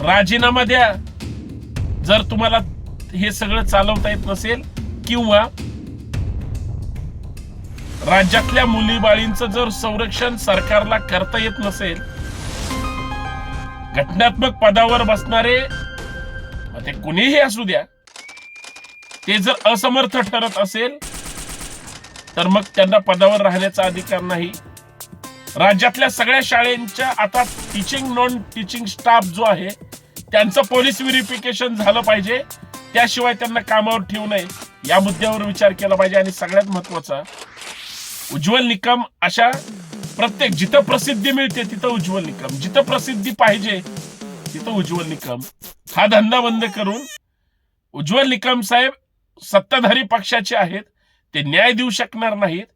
राजीनामा द्या. जर तुम्हाला हे सगळं चालवता येत नसेल किंवा राज्यातल्या मुलीबाळींचं जर संरक्षण सरकारला करता येत नसेल घटनात्मक पदावर बसणारे ते कुणीही असू द्या. ते जर असमर्थ ठरत असेल तर मग त्यांना पदावर राहण्याचा अधिकार नाही. राज्यातल्या सगळ्या शाळेंच्या आता टीचिंग नॉन टीचिंग स्टाफ जो आहे त्यांचं पोलीस व्हेरिफिकेशन झालं पाहिजे. त्याशिवाय त्यांना कामावर ठेवू नये. या मुद्द्यावर विचार केला पाहिजे आणि सगळ्यात महत्त्वाचा उज्ज्वल निकम अशा प्रत्येक जिथं प्रसिद्धी मिळते तिथं उज्ज्वल निकम. जिथं प्रसिद्धी पाहिजे तिथं उज्ज्वल निकम. हा धंदा बंद करून उज्ज्वल निकम साहेब सत्ताधारी पक्षाचे आहेत. ते न्याय देऊ शकणार नाहीत.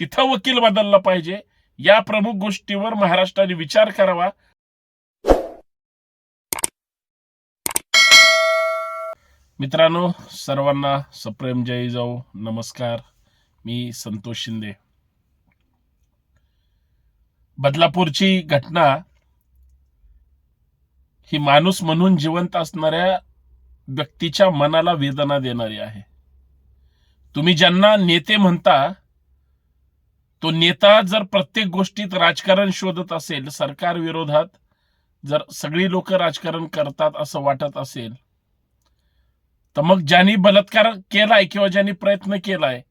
तिथं वकील बदलला पाहिजे. या प्रमुख गोष्टीवर महाराष्ट्राने विचार करावा. मित्रांनो सर्वांना सप्रेम जय जाऊ. नमस्कार. मी संतोष शिंदे. बदलापूरची घटना ही माणूस म्हणून जिवंत असणाऱ्या व्यक्तीच्या मनाला वेदना देणारी आहे. तुम्ही ज्यांना नेते म्हणता तो नेता जर प्रत्येक गोष्टीत राजकारण शोधत असेल सरकार विरोधात जर सगळी लोक राजकारण करतात असं वाटत असेल तर मग ज्यांनी बलात्कार केलाय किंवा ज्यांनी प्रयत्न केलाय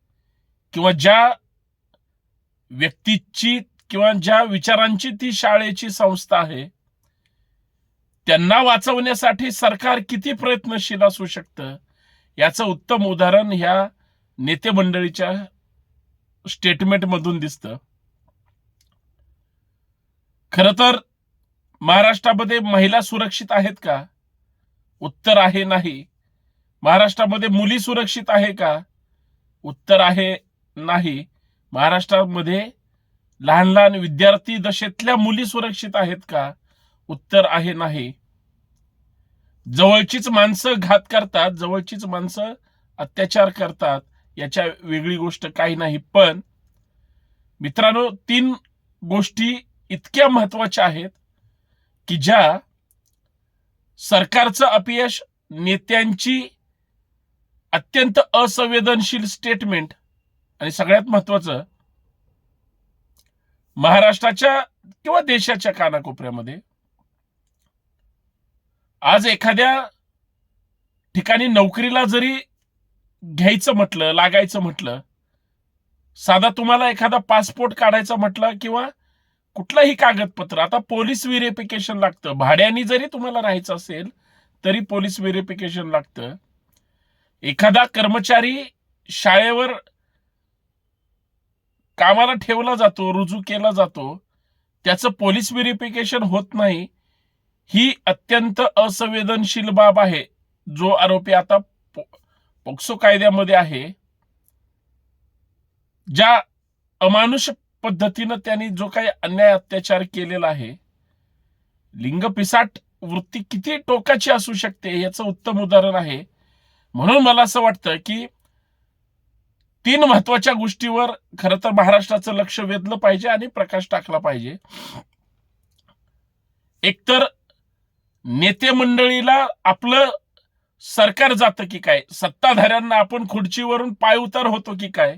किंवा ज्या व्यक्तीची किंवा ज्या विचारांची ती शाळेची संस्था आहे त्यांना वाचवण्यासाठी सरकार किती प्रयत्नशील असू शकतं? याचं उत्तम उदाहरण ह्या नेते मंडळीच्या स्टेटमेंट मधून दिसत. खर तर महाराष्ट्रामध्ये महिला सुरक्षित आहेत का? उत्तर आहे नाही. महाराष्ट्रामध्ये मुली सुरक्षित आहे का? उत्तर आहे नाही. महाराष्ट्रामध्ये लहान लहान विद्यार्थी दशेतल्या मुली सुरक्षित आहेत का? उत्तर आहे नाही. जवळचीच माणसं घात करतात जवळचीच माणसं अत्याचार करतात. याच्या वेगळी गोष्ट काही नाही पण मित्रांनो तीन गोष्टी इतक्या महत्त्वाच्या आहेत की ज्या सरकारचं अपयश नेत्यांची अत्यंत असंवेदनशील स्टेटमेंट आणि सगळ्यात महत्वाचं महाराष्ट्राच्या किंवा देशाच्या कानाकोपऱ्यामध्ये आज एखाद्या ठिकाणी नोकरीला जरी घ्यायचं म्हटलं लागायचं म्हटलं साधा तुम्हाला एखादा पासपोर्ट काढायचा म्हटलं किंवा कुठलंही कागदपत्र आता पोलीस व्हेरिफिकेशन लागतं. भाड्याने जरी तुम्हाला राहायचं असेल तरी पोलीस व्हेरिफिकेशन लागतं. एखादा कर्मचारी शाळेवर कामाला ठेवला जातो रुजू केला जातो त्याचं पोलीस व्हेरिफिकेशन होत नाही ही अत्यंत असंवेदनशील बाब आहे जो आरोपी आता पोक्सो कायद्यामध्ये आहे ज्या अमानुष पद्धतीनं त्यांनी जो काही अन्याय अत्याचार केलेला आहे लिंग पिसाट वृत्ती किती टोकाची असू शकते याचं उत्तम उदाहरण आहे. म्हणून मला असं वाटतं की तीन महत्त्वाच्या गोष्टीवर खरं तर महाराष्ट्राचं लक्ष वेधलं पाहिजे आणि प्रकाश टाकला पाहिजे. एकतर नेते मंडळीला आपलं सरकार जातं की काय? सत्ताधाऱ्यांना आपण खुर्चीवरून पाय उतार होतो की काय?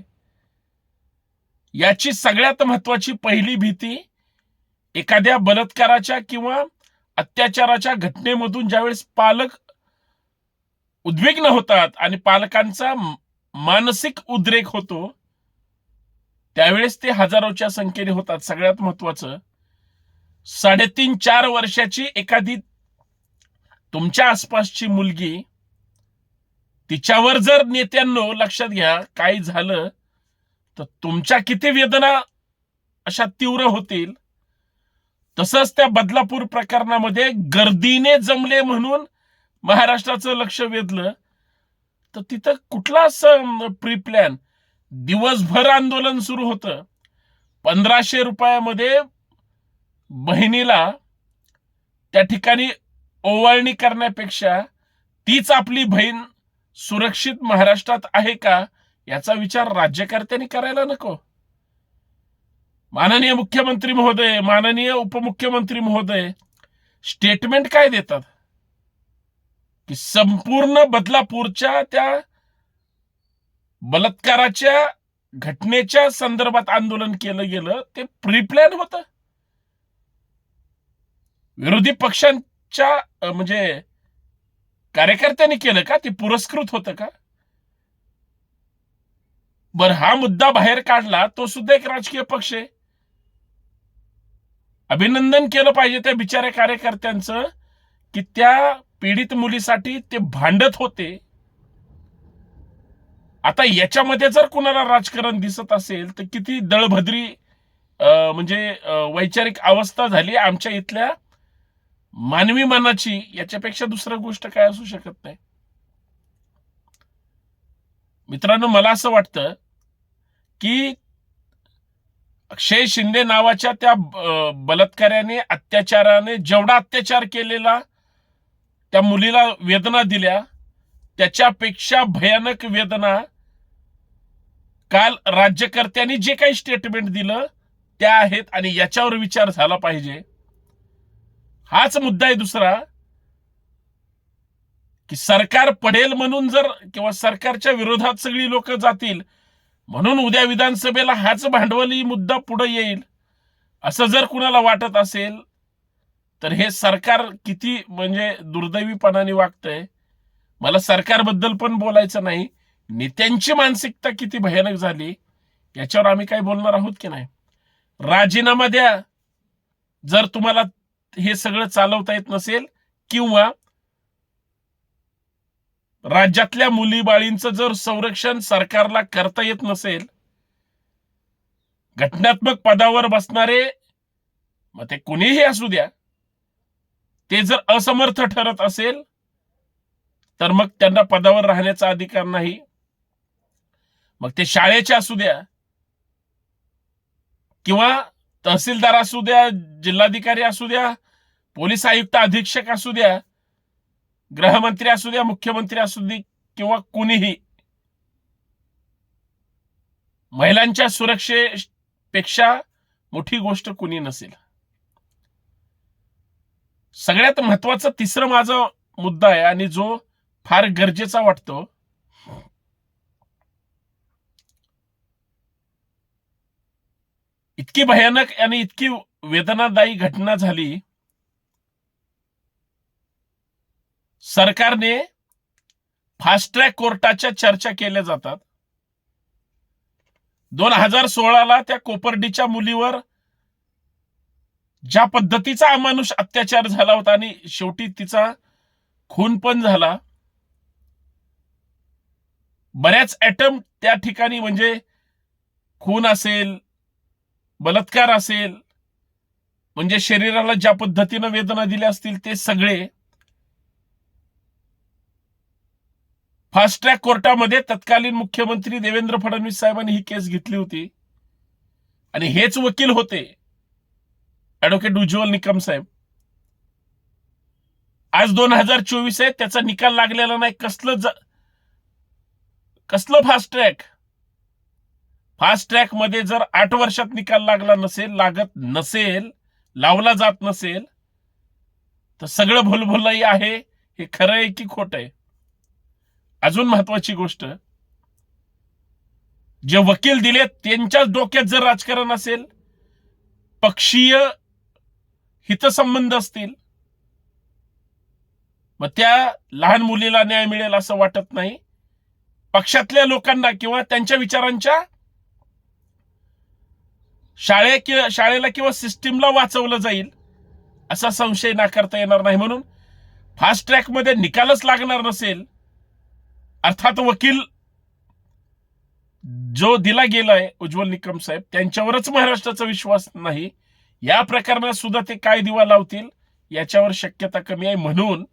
याची सगळ्यात महत्वाची पहिली भीती एखाद्या बलात्काराच्या किंवा अत्याचाराच्या घटनेमधून ज्यावेळेस पालक उद्विग्न होतात आणि पालकांचा मानसिक उद्रेक होतो त्यावेळेस ते हजारोच्या संख्येने होतात. सगळ्यात महत्वाचं साडेतीन चार वर्षाची एखादी तुमच्या आसपासची मुलगी तिच्यावर जर नेत्यांनो लक्षात घ्या काही झालं तर तुमच्या किती वेदना अशा तीव्र होतील. तसंच त्या बदलापूर प्रकरणामध्ये गर्दीने जमले म्हणून महाराष्ट्राचं लक्ष वेधलं. तर तिथं कुठला असं प्री प्लॅन दिवसभर आंदोलन सुरू होतं. पंधराशे रुपयामध्ये बहिणीला त्या ठिकाणी ओवाळणी करण्यापेक्षा तीच आपली बहीण सुरक्षित महाराष्ट्रात आहे का याचा विचार राज्यकर्त्यांनी करायला नको. माननीय मुख्यमंत्री महोदय माननीय उपमुख्यमंत्री महोदय स्टेटमेंट काय देतात? की संपूर्ण बदलापूरच्या त्या बलात्काराच्या घटनेच्या संदर्भात आंदोलन केलं गेलं ते प्रीप्लॅन होत. विरोधी पक्षांच्या म्हणजे कार्यकर्त्यांनी केलं का? ते पुरस्कृत होतं का? बर हा मुद्दा बाहेर काढला तो सुद्धा एक राजकीय पक्ष आहे. अभिनंदन केलं पाहिजे त्या बिचाऱ्या कार्यकर्त्यांचं की त्या पीडित मुलीसाठी ते भांडत होते. आता याच्यामध्ये जर कुणाला राजकारण दिसत असेल तर किती दळभद्री म्हणजे वैचारिक अवस्था झाली आमच्या इथल्या मानवी मनाची याच्यापेक्षा दुसरं गोष्ट काय असू शकत नाही. मित्रांनो मला असं वाटतं की अक्षय शिंदे नावाच्या त्या बलात्काराने बलात्कार्याने अत्याचाराने जेवढा अत्याचार केलेला त्या मुलीला वेदना दिल्या त्याच्यापेक्षा भयानक वेदना काल राज्यकर्त्यांनी जे काही स्टेटमेंट दिलं त्या आहेत आणि याच्यावर विचार झाला पाहिजे. हाच मुद्दा आहे दुसरा की सरकार पडेल म्हणून जर किंवा सरकारच्या विरोधात सगळी लोक जातील म्हणून उद्या विधानसभेला हाच भांडवली मुद्दा पुढे येईल असं जर कुणाला वाटत असेल तर हे सरकार किती म्हणजे दुर्दैवीपणाने वागतंय. मला सरकारबद्दल पण बोलायचं नाही. नेत्यांची मानसिकता किती भयानक झाली याच्यावर आम्ही काही बोलणार आहोत की नाही? राजीनामा द्या. जर तुम्हाला हे सगळं चालवता येत नसेल किंवा राज्यातल्या मुलीबाळींचं जर संरक्षण सरकारला करता येत नसेल घटनात्मक पदावर बसणारे मग ते कुणीही असू द्या ते जर असमर्थ ठरत असेल तर मग त्यांना पदावर राहण्याचा अधिकार नाही. मग ते शाळेचे असू द्या किंवा तहसीलदार असू द्या जिल्हाधिकारी असू द्या पोलीस आयुक्त अधीक्षक असू द्या गृहमंत्री असू द्या मुख्यमंत्री असू दे किंवा कुणीही महिलांच्या सुरक्षेपेक्षा मोठी गोष्ट कुणी नसेल. सगळ्यात महत्त्वाचा तिसरं माझा मुद्दा आहे आणि जो फार गरजेचा वाटतो इतकी भयानक आणि इतकी वेदनादायी घटना झाली सरकारने फास्ट ट्रॅक कोर्टाच्या चर्चा केल्या जातात. दोन हजार सोळाला त्या कोपर्डीच्या मुलीवर ज्या पद्धतीचा अमानुष अत्याचार झाला होता आणि शेवटी तिचा खून पण झाला बऱ्याच ऍटम त्या ठिकाणी म्हणजे खून असेल बलात्कार असेल म्हणजे शरीराला ज्या पद्धतीनं वेदना दिल्या असतील ते सगळे फास्ट ट्रॅक कोर्टामध्ये तत्कालीन मुख्यमंत्री देवेंद्र फडणवीस साहेबांनी ही केस घेतली होती. आणि हेच वकील होते. ऍडव्होकेट उज्ज्वल निकम साहेब. आज दोन हजार चोवीस आहे त्याचा निकाल लागलेला नाही. कसलं कसलं फास्ट ट्रॅक फास्ट ट्रॅकमध्ये जर आठ वर्षात निकाल लागला नसेल लागत नसेल लावला जात नसेल तर सगळं भुलभुलाई आहे. हे खरं आहे की खोट आहे? अजून महत्वाची गोष्ट जे वकील दिलेत त्यांच्याच डोक्यात जर राजकारण असेल पक्षीय हितसंबंध असतील मग त्या लहान मुलीला न्याय मिळेल असं वाटत नाही. पक्षातल्या लोकांना किंवा त्यांच्या विचारांच्या शाळे किंवा शाळेला किंवा सिस्टीमला वाचवलं जाईल असा संशय नाकारता येणार नाही म्हणून फास्ट ट्रॅकमध्ये निकालच लागणार नसेल अर्थात वकील जो दिला गेलाय उज्ज्वल निकम साहेब त्यांच्यावरच महाराष्ट्राचा विश्वास नाही. या प्रकरणात सुद्धा ते काय दिवा लावतील याच्यावर शक्यता कमी आहे. म्हणून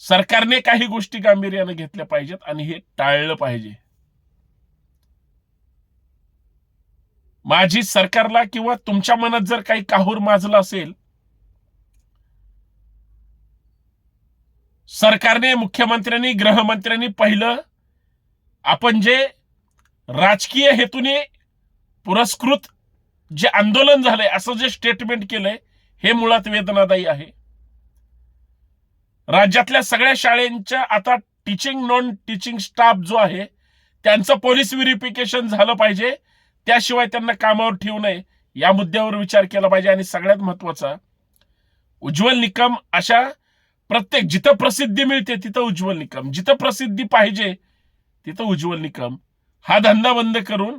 सरकारने काही गोष्टी गांभीर्याने घेतल्या पाहिजेत आणि हे टाळलं पाहिजे. माझी सरकारला किंवा तुमच्या मनात जर काही काहूर माजलं असेल सरकारने मुख्यमंत्र्यांनी गृहमंत्र्यांनी पहिलं आपण जे राजकीय हेतूने पुरस्कृत जे आंदोलन झालंय असं जे स्टेटमेंट केलंय हे मुळात वेदनादायी आहे. राज्यातल्या सगळ्या शाळेंच्या आता टीचिंग नॉन टीचिंग स्टाफ जो आहे त्यांचं पोलीस व्हेरिफिकेशन झालं पाहिजे. त्याशिवाय त्यांना कामावर ठेवू नये या मुद्द्यावर विचार केला पाहिजे. आणि सगळ्यात महत्त्वाचा उज्ज्वल निकम अशा प्रत्येक जिथं प्रसिद्धी मिळते तिथं उज्ज्वल निकम. जिथं प्रसिद्धी पाहिजे तिथं उज्ज्वल निकम. हा धंदा बंद करून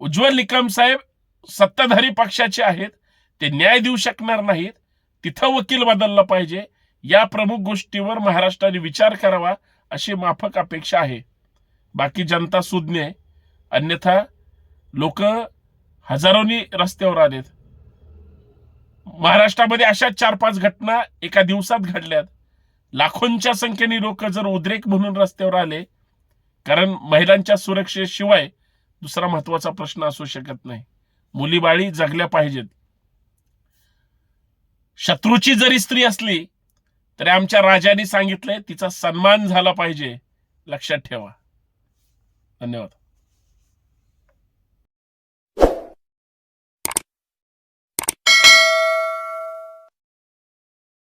उज्ज्वल निकम साहेब सत्ताधारी पक्षाचे आहेत ते न्याय देऊ शकणार नाहीत तिथं वकील बदलला पाहिजे या प्रमुख गोष्टीवर महाराष्ट्राने विचार करावा अशी माफक अपेक्षा आहे. बाकी जनता सुज्ञ आहे. अन्यथा लोक हजारोनी रस्त्यावर आलेत. महाराष्ट्रामध्ये अशा चार पाच घटना एका दिवसात घडल्यात. लाखोंच्या संख्येने लोक जर उद्रेक म्हणून रस्त्यावर आले कारण महिलांच्या सुरक्षेशिवाय दुसरा महत्त्वाचा प्रश्न असू शकत नाही. मुली बाळी जगल्या पाहिजेत. शत्रूची जरी स्त्री असली तरी आमच्या राजाने सांगितलंय तिचा सन्मान झाला पाहिजे. लक्षात ठेवा. धन्यवाद.